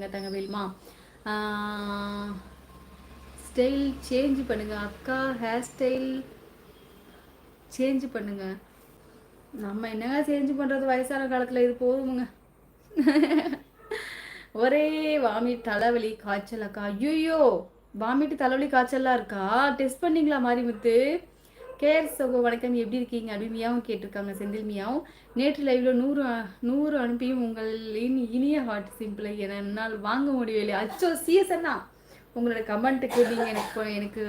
பண்ணுங்க தங்கவேல்மா. Style change பண்ணுங்க. அக்கா ஹேர் ஸ்டைல் சேஞ்ச் பண்ணுங்க. நம்ம என்னங்க சேஞ்ச் பண்ணுறது வயசான காலத்தில் இது போதுமுங்க. ஒரே வாமிட் தலைவலி காய்ச்சல் அக்கா. ஐயோ வாமிட்டு தலைவலி காய்ச்சல்லாம் இருக்கா? டெஸ்ட் பண்ணீங்களா மாரிமுத்து? கேர் சோக வணக்கம். எப்படி இருக்கீங்க? அப்படின்னு மியாவும் கேட்டிருக்காங்க. செந்தில் மியாவும் நேற்று லைவ்ல நூறு நூறு அனுப்பியும் உங்கள் இனிய ஹார்ட் சிம்பிளை என்னால் வாங்க முடியவில்லை. அச்சோ சிஎஸ்என்னா உங்களோட கமெண்ட்டுக்கு நீங்கள் எனக்கு எனக்கு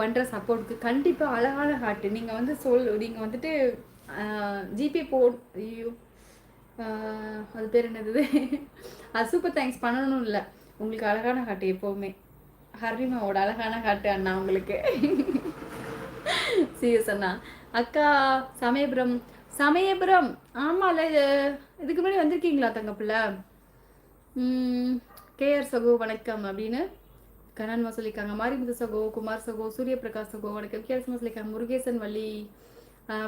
பண்ணுற சப்போர்ட்டுக்கு கண்டிப்பாக அழகான ஹார்ட் நீங்கள் வந்து சொல் நீங்கள் வந்துட்டு ஜிபே போ ஐயோ அது பேர் என்னது? அது சூப்பர் தேங்க்ஸ் பண்ணணும் இல்லை. உங்களுக்கு அழகான ஹார்ட் எப்போவுமே. ஹரிமாவோட அழகான ஹார்ட் அண்ணா உங்களுக்கு. சீரியஸ் அண்ணா அக்கா சமயபுரம் சமயபுரம். ஆமாம்ல இது இதுக்கு முன்னாடி வந்திருக்கீங்களா தங்கப்பிள்ள கேஆர் சகோ வணக்கம் அப்படின்னு. கண்ணன்மா சொல்லியிருக்காங்க. மாரிமுத்து சகோ குமார் சகோ சூரிய பிரகாஷ் சகோ வணக்கம். கேஎஸ்மா சொல்லியிருக்காங்க. முருகேசன் வள்ளி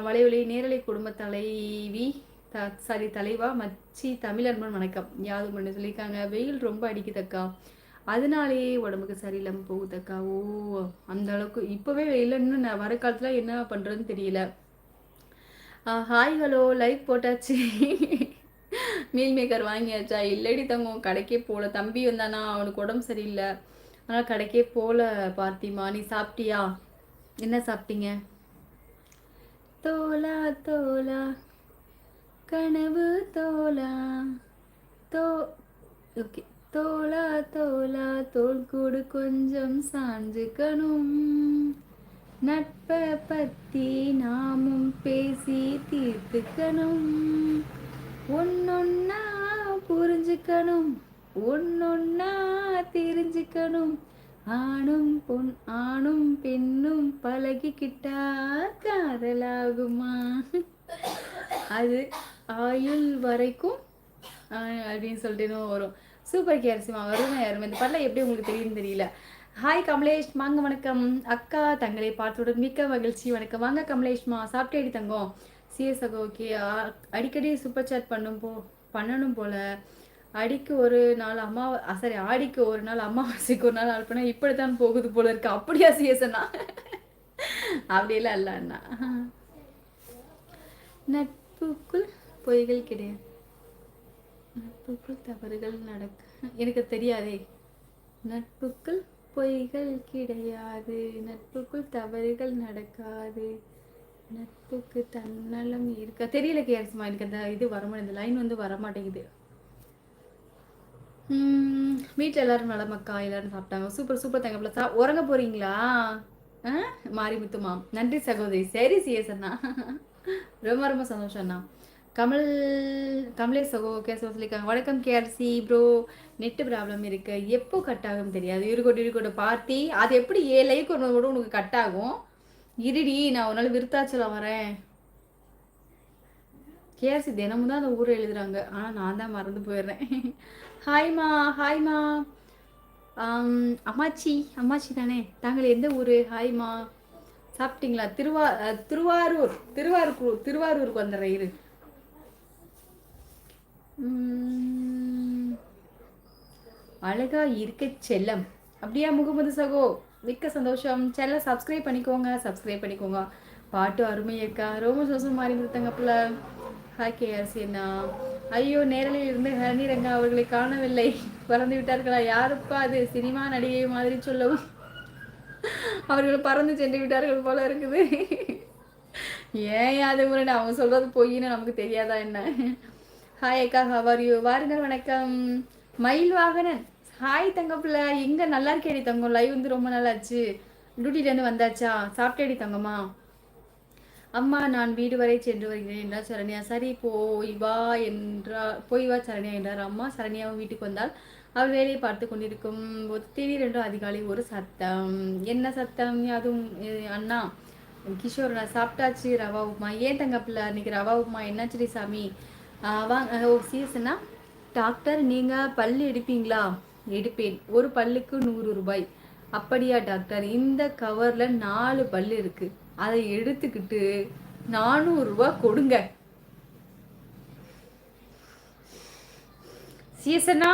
வளைவலி நேரலை குடும்ப தலைவி த சாரி தலைவா மச்சி தமிழன்பன் வணக்கம். யாதும் பண்ணு சொல்லியிருக்காங்க. வெயில் ரொம்ப அடிக்குதக்கா அதனாலேயே உடம்புக்கு சரியில்லாமல் போகுதுக்கா ஓ அந்த அளவுக்கு. இப்போவே வெயிலன்னு நான் வர காலத்தில் என்ன பண்ணுறதுன்னு தெரியல. ஹாய் ஹலோ லைக் போட்டாச்சு. மீல் மேக்கர் வாங்கியாச்சா? இல்லடி தங்கம் கடைக்கே போகல தம்பி வந்தானா? அவனுக்கு உடம்பு சரியில்லை. ஆனால் கடைக்கே போகல பார்த்திமா. நீ சாப்பிட்டியா? என்ன சாப்பிட்டீங்க? தோலா தோலா. கனவு தோலா. தோ ஓகே. தோலா தோலா தோல் கூடு கொஞ்சம் சாஞ்சுக்கணும். நட்பை பத்தி நாமும் பேசி தீர்த்துக்கணும். ஒன்னொன்னா புரிஞ்சுக்கணும் ஒன்னொன்னா தெரிஞ்சுக்கணும். ஆணும் பொன் ஆணும் பெண்ணும் பழகிக்கிட்டா காதலாகுமா? அது ஆயுள் வரைக்கும் அப்படின்னு சொல்லிட்டு வரும்? சூப்பர் கேர்சிமா வரும் யாரும் இந்த பாட்டில் எப்படி உங்களுக்கு தெரியும் தெரியல. ஹாய் கமலேஷ். வாங்க வணக்கம். அக்கா தங்களை பார்த்துடன் மிக்க மகிழ்ச்சி. வணக்கம். வாங்க கமலேஷ்மா. சாப்பிட்டேடி தங்கம். சிஎஸ் ஓகே அடிக்கடி சூப்பர் சாட் பண்ணும் போ பண்ணணும் போல. அடிக்கு ஒரு நாள் அம்மா சாரி ஆடிக்கு ஒரு நாள் அம்மாவாசைக்கு ஒரு நாள் அனுப்பினா இப்படித்தான் போகுது போல இருக்கு. அப்படியா சிஎஸ்னா அப்படியெல்லாம் இல்லை அண்ணா. நட்புக்குள் பொய்கள் கிடையாது. நட்புக்குள் தவறுகள் நடக்க எனக்கு தெரியாதே. நட்புக்குள் பொய்கள் கிடையாது. நட்புக்குள் தவறுகள் நடக்காது. நட்புக்கு தன்னலம் இருக்க தெரியல கேரசுமா எனக்கு அந்த இது வரமாட்டேங்குது. இந்த லைன் வந்து வரமாட்டேங்குது. வீட்டில் எல்லாரும் நலமக்கா எல்லாரும் சாப்பிட்டாங்க. சூப்பர் சூப்பர் தங்க சா உறங்க போறீங்களா? மாரி முத்துமாம் நன்றி சகோதரி. சரி சிஎஸ் அண்ணா. ரொம்ப ரொம்ப சந்தோஷம் அண்ணா. கமல் கமலேஷ் சகோ கே சொல்லியிருக்காங்க வணக்கம் கேஆர்சி ப்ரோ நெட்டு ப்ராப்ளம் இருக்கு. எப்போ கட் ஆகும் தெரியாது. இருக்கோட்டு இருக்கோட்டு பார்த்தி. அது எப்படி ஏ லைக் ஒன்று கூட உனக்கு கட் ஆகும்? இருடி நான் ஒரு நாள் விருத்தாச்சலம் வரேன். கேஆர்சி தினமும் தான் அந்த ஊரை எழுதுறாங்க. ஆனால் நான் தான் மறந்து போயிடுறேன். ஹாய்மா ஹாய்மா um, அம்மாச்சி அம்மாச்சி தானே? தாங்கள் எந்த ஊர்? ஹாய்மா சாப்பிட்டீங்களா? திருவா திருவாரூர் திருவாரூர் திருவாரூருக்கு வந்துடுறேன் இரு அழகா இருக்க செல்லம். அப்படியா முகமது சகோ? மிக்க சந்தோஷம். செல்ல சப்ஸ்கிரைப் பண்ணிக்கோங்க சப்ஸ்கிரைப் பண்ணிக்கோங்க. பாட்டு அருமையக்கா ரொம்ப சோசம் மாறி பிள்ளை ஹாய் கேஆர்சி அண்ணா. ஐயோ நேரலில் இருந்து ஹரணி ரங்கா அவர்களை காணவில்லை. பறந்து விட்டார்களா? யாருப்பா அது? சினிமா நடிகை மாதிரி சொல்லவும். அவர்கள் பறந்து சென்று விட்டார்கள் போல இருக்குது. ஏன் அது முறை அவங்க சொல்றது பொய்ன்னு நமக்கு தெரியாதா என்ன? ஹாய் அக்கா. ஹவர் யூ வாருங்கள். வணக்கம். மயில் வாகனன். ஹாய் தங்க எங்கே? நல்லா இருக்கேடி தங்கம். லைவ் வந்து ரொம்ப நல்லாச்சு டியூட்டிலேருந்து வந்தாச்சா? சாப்பிட்டேடி தங்கம்மா. அம்மா நான் வீடு வரை சென்று வருகிறேன் என்றார் சரண்யா. சரி போய் வா என்றார். போய் வா சரண்யா என்றார் அம்மா. சரண்யாவும் வீட்டுக்கு வந்தால் அவள் வேலையை பார்த்து கொண்டிருக்கும் திடீரென்று அதிகாலை ஒரு சத்தம். என்ன சத்தம்? அதுவும் அண்ணா. கிஷோர் நான் சாப்பிட்டாச்சு ரவா உப்புமா ஏன் தங்கப்பில்ல அன்னைக்கு ரவா உப்புமா என்னாச்சு சாமி? வாங்க ஓ சீசனா டாக்டர் நீங்கள் பல் எடுப்பீங்களா? எடுப்பேன். ஒரு பல்லுக்கு நூறு ரூபாய். அப்படியா டாக்டர் இந்த கவரில் நாலு பல் இருக்குது அதை எடுத்துக்கிட்டு நானூறுரூவா கொடுங்க. சீசனா